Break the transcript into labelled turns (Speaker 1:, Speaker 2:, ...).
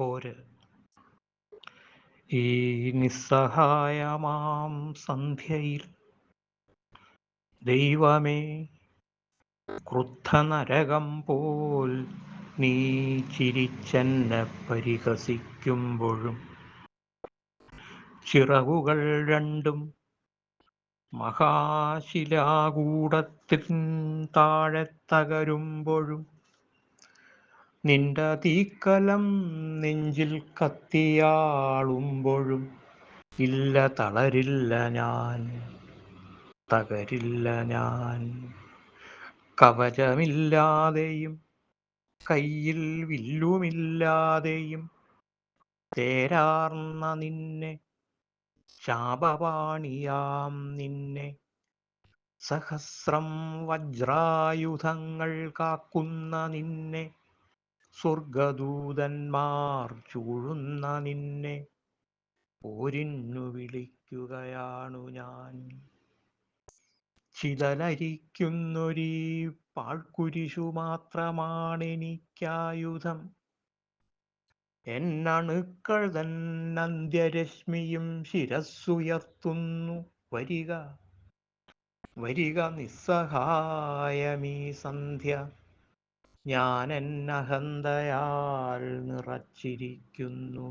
Speaker 1: പോര്. ഈ നിസ്സഹായമാം സന്ധ്യയിൽ ദൈവമേ ക്രുദ്ധനരകം പോൽ നീ ചിരിച്ചെന്നെ പരിഹസിക്കുമ്പോഴും ചിറകുകൾ രണ്ടും മഹാശിലാകൂടത്തിൻ താഴെ തകരുമ്പോഴും നിന്റെ തീക്കലം നെഞ്ചിൽ കത്തിയാളുമ്പോഴും ഇല്ല തളരില്ല ഞാൻ തകരില്ല ഞാൻ. കവചമില്ലാതെയും കയ്യിൽ വില്ലുമില്ലാതെയും തേരാർന്ന നിന്നെ ശാപവാണിയാം നിന്നെ. സഹസ്രം വജ്രായുധങ്ങൾ കാക്കുന്ന നിന്നെ സ്വർഗദൂതന്മാർ ചൂഴുന്ന നിന്നെ. പോരിന്നു വിളിക്കുകയാണു ഞാൻ. ചിതലരിക്കുന്നൊരീ പാഴ്ക്കുരിശു മാത്രമാണെനിക്കായുധം. എന്നണുക്കൾ തന്നന്ത്യരശ്മിയും ശിരസ്സുയർത്തുന്നു. വരിക വരിക നിസ്സഹായമീ സന്ധ്യ. ഞാൻ എന്നഹന്തയാൽ നിറച്ചിരിക്കുന്നു.